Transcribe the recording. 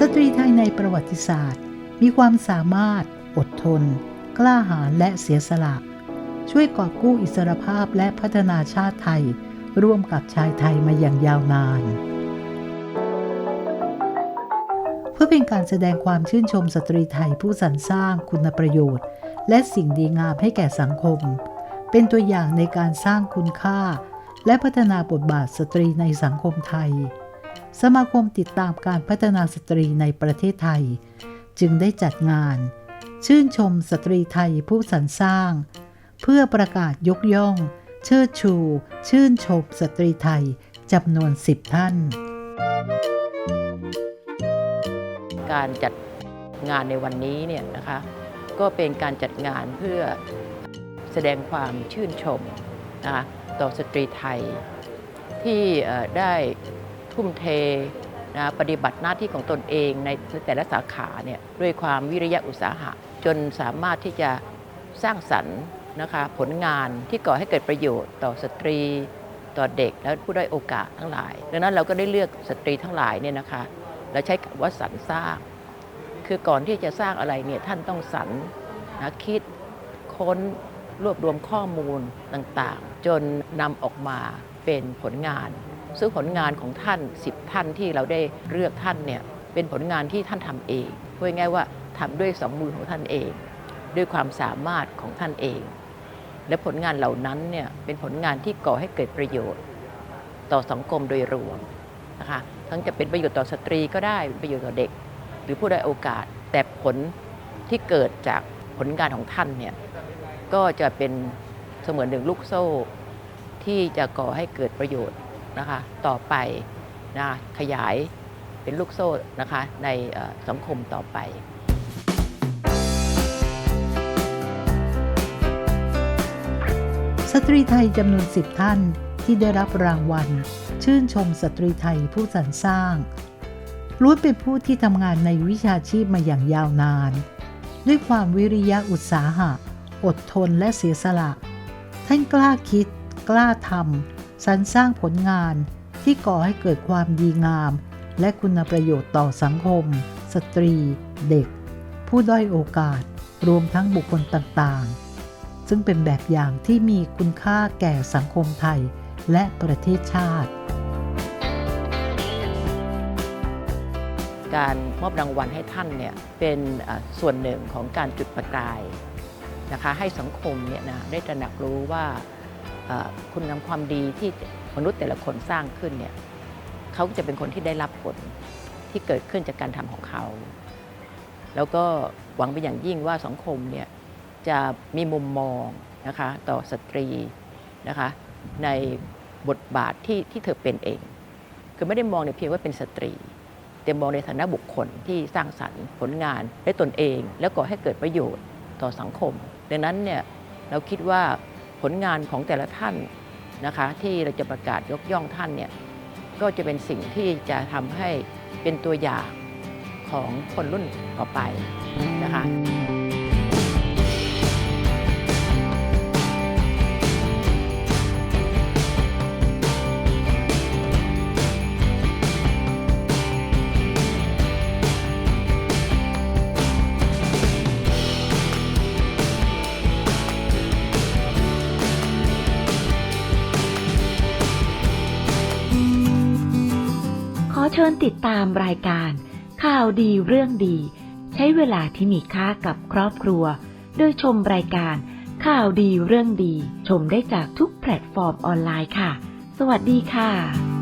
สตรีไทยในประวัติศาสตร์ มีความสามารถ อดทน กล้าหาญและเสียสละ ช่วยกอบกู้อิสรภาพและพัฒนาชาติไทย ร่วมกับชายไทยมาอย่างยาวนาน เพื่อเป็นการแสดงความชื่นชมสตรีไทยผู้สรรสร้างคุณประโยชน์ และสิ่งดีงามให้แก่สังคม เป็นตัวอย่างในการสร้างคุณค่า และพัฒนาบทบาทสตรีในสังคมไทย สมาคมติดตามการพัฒนาสตรีในประเทศไทย จึงได้จัดงาน ชื่นชมสตรีไทยผู้สรรสร้าง เพื่อประกาศยกย่อง เชิดชู ชื่นชมสตรีไทยจำนวน 10 ท่าน การจัดงานในวันนี้เนี่ยนะคะก็เป็นการจัดงานเพื่อแสดงความชื่นชมนะคะต่อสตรีไทยที่ได้ ทุ่มเทนะปฏิบัติหน้าที่ของตนเองในแต่ละสาขาเนี่ยด้วยความวิริยะอุตสาหะ จนสามารถที่จะสร้างสรรค์นะคะผลงานที่ก่อให้เกิดประโยชน์ต่อสตรี ต่อเด็กและผู้ได้อยโอกาสทั้งหลาย ดังนั้นเราก็ได้เลือกสตรีทั้งหลายเนี่ยนะคะเราใช้คำว่าสรรสร้าง คือก่อนที่จะสร้างอะไรเนี่ยท่านต้องสรรนะคิดค้นรวบรวมข้อมูลต่างๆ จนนำออกมาเป็นผลงาน ซึ่งผลงานของท่าน 10 ท่านที่เราได้เลือกท่านเนี่ยเป็นผลงานที่ท่านทำเองพูดง่ายว่าทำด้วยสองมือของท่านเอง ด้วยความสามารถของท่านเอง และผลงานเหล่านั้นเนี่ยเป็นผลงานที่ก่อให้เกิดประโยชน์ ต่อสังคมโดยรวมนะคะทั้งจะเป็นประโยชน์ต่อสตรีก็ได้ประโยชน์ต่อเด็ก หรือผู้ได้โอกาสแต่ผลที่เกิดจากผลงานของท่านเนี่ยก็จะเป็นเสมือนหนึ่งลูกโซ่ ที่จะก่อให้เกิดประโยชน์ นะคะต่อไปนะขยายเป็นลูกโซ่นะคะในสังคมต่อไปสตรีไทยจำนวน10ท่านที่ได้รับรางวัล ชื่นชมสตรีไทยผู้สรรสร้างล้วนเป็นผู้ที่ทำงานในวิชาชีพมาอย่างยาวนาน ด้วยความวิริยะอุตสาหะ อดทนและเสียสละ ท่านกล้าคิด กล้าทำ สรรสร้างผลงานที่ก่อให้เกิดความดีงาม และคุณประโยชน์ต่อสังคม สตรี เด็ก ผู้ด้อยโอกาส รวมทั้งบุคคลต่างๆ ซึ่งเป็นแบบอย่างที่มีคุณค่าแก่สังคมไทยและประเทศชาติ การมอบรางวัลให้ท่านเนี่ยเป็นส่วนหนึ่งของการจุดประกายนะคะให้สังคมเนี่ยนะได้ตระหนักรู้ว่า คุณงามความดีที่มนุษย์แต่ละคนสร้างขึ้นเนี่ยเขาจะเป็นคนที่ได้รับผลที่เกิดขึ้นจากการทำของเขา แล้วก็หวังเป็นอย่างยิ่งว่าสังคมเนี่ยจะมีมุมมองนะคะต่อสตรีนะคะในบทบาทที่ที่เธอเป็นเอง คือไม่ได้มองในเพียงว่าเป็นสตรี แต่มองในฐานะบุคคลที่สร้างสรรค์ผลงานได้ตนเอง แล้วก่อให้เกิดประโยชน์ต่อสังคม ดังนั้นเนี่ยเราคิดว่า ผลงานของแต่ละท่านนะคะที่เราจะประกาศยกย่องท่านเนี่ยก็จะเป็นสิ่งที่จะทำให้เป็นตัวอย่างของคนรุ่นต่อไปนะคะ เชิญติดตามรายการ ข่าวดีเรื่องดี ใช้เวลาที่มีค่ากับครอบครัว โดยชมรายการ ข่าวดีเรื่องดี ชมได้จากทุกแพลตฟอร์มออนไลน์ค่ะ สวัสดีค่ะ